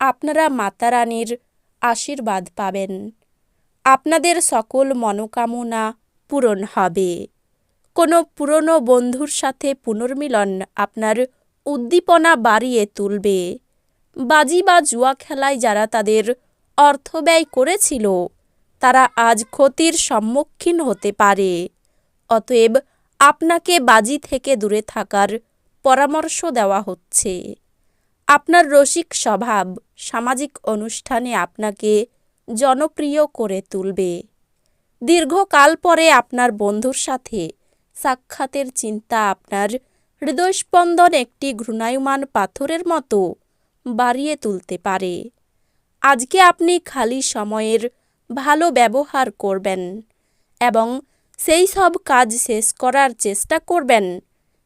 আপনারা মাতারানীর আশীর্বাদ পাবেন। আপনাদের সকল মনোকামনা পূরণ হবে। কোনো পুরনো বন্ধুর সাথে পুনর্মিলন আপনার উদ্দীপনা বাড়িয়ে তুলবে। বাজি বা জুয়া খেলায় যারা তাদের অর্থ ব্যয় করেছিল, তারা আজ ক্ষতির সম্মুখীন হতে পারে। অতএব আপনাকে বাজি থেকে দূরে থাকার পরামর্শ দেওয়া হচ্ছে। আপনার রসিক স্বভাব সামাজিক অনুষ্ঠানে আপনাকে জনপ্রিয় করে তুলবে। দীর্ঘকাল পরে আপনার বন্ধুর সাথে সাক্ষাতের চিন্তা আপনার হৃদয়স্পন্দন একটি ঘৃণায়মান পাথরের মতো বাড়িয়ে তুলতে পারে। আজকে আপনি খালি সময়ের ভালো ব্যবহার করবেন এবং সেই সব কাজ শেষ করার চেষ্টা করবেন,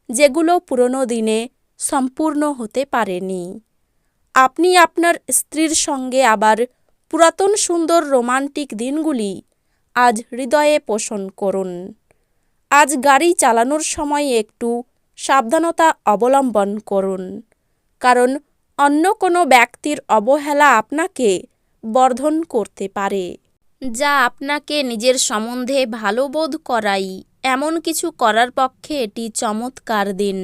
যেগুলো পুরনো দিনে সম্পূর্ণ হতে পারেনি। আপনি আপনার স্ত্রীর সঙ্গে আবার পুরাতন সুন্দর রোমান্টিক দিনগুলি আজ হৃদয়ে পোষণ করুন। আজ গাড়ি চালানোর সময় একটু সাবধানতা অবলম্বন করুন। কারণ অন্য কোনো ব্যক্তির অবহেলা আপনাকে বর্ধন করতে পারে। যা আপনাকে নিজের সম্বন্ধে ভালো বোধ করাই, এমন কিছু করার পক্ষে এটি চমৎকার দিন।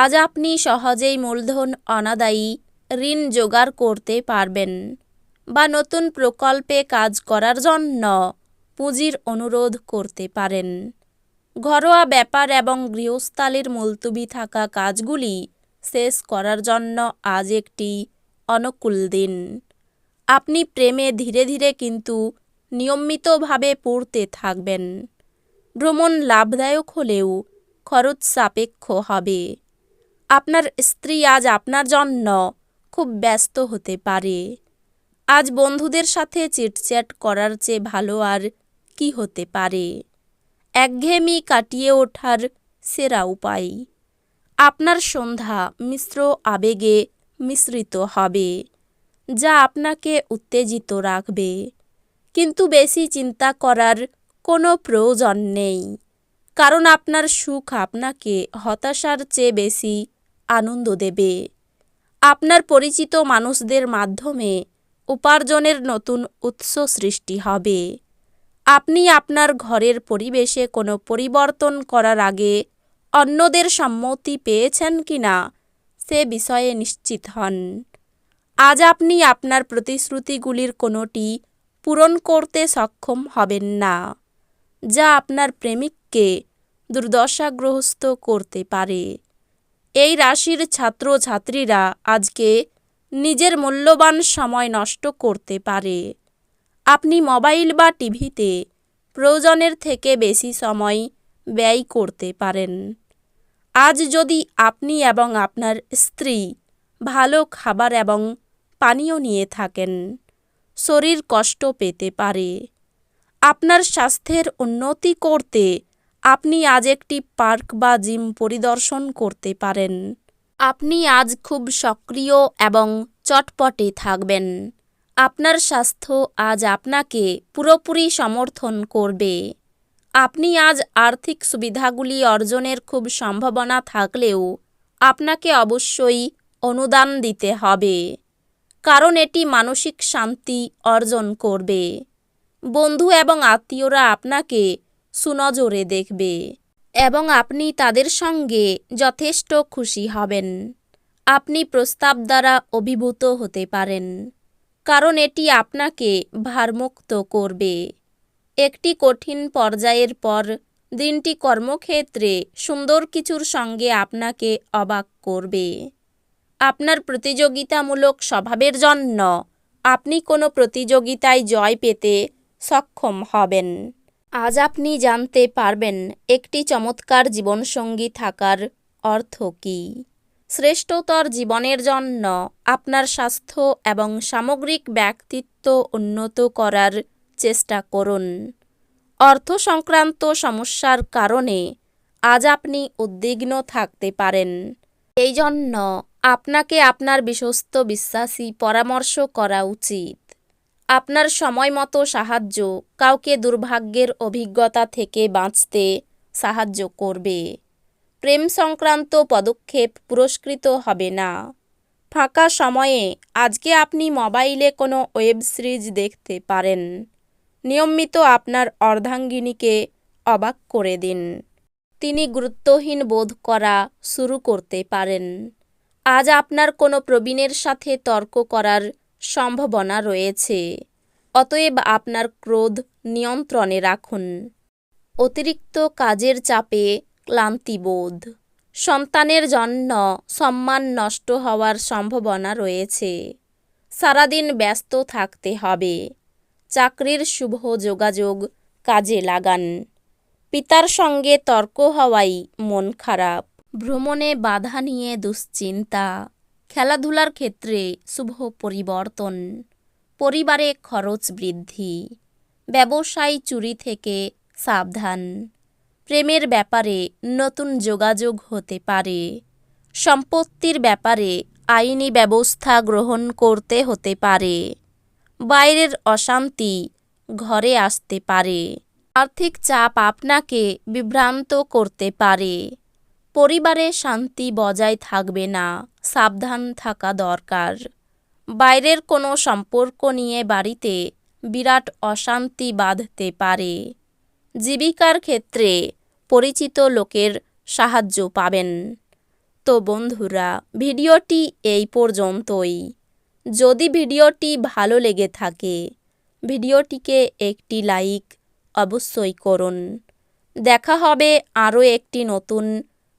আজ আপনি সহজেই মূলধন অনাদায়ী ঋণ জোগাড় করতে পারবেন বা নতুন প্রকল্পে কাজ করার জন্য পুঁজির অনুরোধ করতে পারেন। ঘরোয়া ব্যাপার এবং গৃহস্থালির মুলতুবি থাকা কাজগুলি শেষ করার জন্য আজ একটি অনুকূল দিন। আপনি প্রেমে ধীরে ধীরে কিন্তু নিয়মিতভাবে পড়তে থাকবেন। ভ্রমণ লাভদায়ক হলেও খরচ সাপেক্ষ হবে। স্ত্রী আজ আপনার জন্য খুব ব্যস্ত হতে পারে। আজ বন্ধুদের সাথে চিটচ্যাট করার চেয়ে ভালো আর কি হতে পারে? একঘেয়েমি কাটিয়ে ওঠার সেরা উপায়। আপনার সন্ধ্যা মিশ্র আবেগে মিশ্রিত হবে, যা আপনাকে উত্তেজিত রাখবে। কিন্তু বেশি চিন্তা করার কোনো প্রয়োজন নেই, কারণ আপনার সুখ আপনাকে হতাশার চেয়ে বেশি আনন্দ দেবে। আপনার পরিচিত মানুষদের মাধ্যমে উপার্জনের নতুন উৎস সৃষ্টি হবে। আপনি আপনার ঘরের পরিবেশে কোনো পরিবর্তন করার আগে অন্যদের সম্মতি পেয়েছেন কি না সে বিষয়ে নিশ্চিত হন। আজ আপনি আপনার প্রতিশ্রুতিগুলির কোনোটি পূরণ করতে সক্ষম হবেন না, যা আপনার প্রেমিককে দুর্দশাগ্রস্ত করতে পারে। এই রাশির ছাত্রছাত্রীরা আজকে নিজের মূল্যবান সময় নষ্ট করতে পারে। আপনি মোবাইল বা টিভিতে প্রয়োজনের থেকে বেশি সময় ব্যয় করতে পারেন। আজ যদি আপনি এবং আপনার স্ত্রী ভালো খাবার এবং পানীয় নিয়ে থাকেন, শরীর কষ্ট পেতে পারে। আপনার স্বাস্থ্যের উন্নতি করতে আপনি আজ একটি পার্ক বা জিম পরিদর্শন করতে পারেন। আপনি আজ খুব সক্রিয় এবং চটপটে থাকবেন। আপনার স্বাস্থ্য আজ আপনাকে পুরোপুরি সমর্থন করবে। আপনি আজ আর্থিক সুবিধাগুলি অর্জনের খুব সম্ভাবনা থাকলেও আপনাকে অবশ্যই অনুদান দিতে হবে, কারণ এটি মানসিক শান্তি অর্জন করবে। বন্ধু এবং আত্মীয়রা আপনাকে সুনজরে দেখবে এবং আপনি তাদের সঙ্গে যথেষ্ট খুশি হবেন। আপনি প্রস্তাব দ্বারা অভিভূত হতে পারেন, কারণ এটি আপনাকে ভারমুক্ত করবে। একটি কঠিন পর্যায়ের পর দিনটি কর্মক্ষেত্রে সুন্দর কিছুর সঙ্গে আপনাকে অবাক করবে। আপনার প্রতিযোগিতামূলক স্বভাবের জন্য আপনি কোনো প্রতিযোগিতায় জয় পেতে সক্ষম হবেন। আজ আপনি জানতে পারবেন একটি চমৎকার জীবনসঙ্গী থাকার অর্থ কী। শ্রেষ্ঠতর জীবনের জন্য আপনার স্বাস্থ্য এবং সামগ্রিক ব্যক্তিত্ব উন্নত করার চেষ্টা করুন। অর্থ সংক্রান্ত সমস্যার কারণে আজ আপনি উদ্বিগ্ন থাকতে পারেন। এই জন্য আপনাকে আপনার বিশ্বস্ত বিশ্বাসী পরামর্শ করা উচিত। আপনার সময় মতো সাহায্য, কাউকে দুর্ভাগ্যের অভিজ্ঞতা থেকে বাঁচতে সাহায্য করবে। প্রেম সংক্রান্ত পদক্ষেপ পুরস্কৃত হবে না। ফাঁকা সময়ে আজকে আপনি মোবাইলে কোনো ওয়েব সিরিজ দেখতে পারেন। নিয়মিত আপনার অর্ধাঙ্গিনীকে অবাক করে দিন। তিনি গুরুত্বহীন বোধ করা শুরু করতে পারেন। আজ আপনার কোনো প্রবীণের সাথে তর্ক করার সম্ভাবনা রয়েছে। অতএব আপনার ক্রোধ নিয়ন্ত্রণে রাখুন। অতিরিক্ত কাজের চাপে ক্লান্তিবোধ। সন্তানের জন্য সম্মান নষ্ট হওয়ার সম্ভাবনা রয়েছে। সারাদিন ব্যস্ত থাকতে হবে। চাকরির শুভ যোগাযোগ কাজে লাগান। পিতার সঙ্গে তর্ক হওয়াই মন খারাপ। ভ্রমণে বাধা নিয়ে দুশ্চিন্তা। খেলাধুলার ক্ষেত্রে শুভ পরিবর্তন। পরিবারে খরচ বৃদ্ধি। ব্যবসায় চুরি থেকে সাবধান। প্রেমের ব্যাপারে নতুন যোগাযোগ হতে পারে। সম্পত্তির ব্যাপারে আইনি ব্যবস্থা গ্রহণ করতে হতে পারে। বাইরের অশান্তি ঘরে আসতে পারে। আর্থিক চাপ আপনাকে বিভ্রান্ত করতে পারে। পরিবারে শান্তি বজায় থাকবে না, সাবধান থাকা দরকার। বাইরের কোনো সম্পর্ক নিয়ে বাড়িতে বিরাট অশান্তি বাঁধতে পারে। জীবিকার ক্ষেত্রে পরিচিত লোকের সাহায্য পাবেন। তো বন্ধুরা, ভিডিওটি এই পর্যন্তই। যদি ভিডিওটি ভালো লেগে থাকে, ভিডিওটিকে একটি লাইক অবশ্যই করুন। দেখা হবে আরও একটি নতুন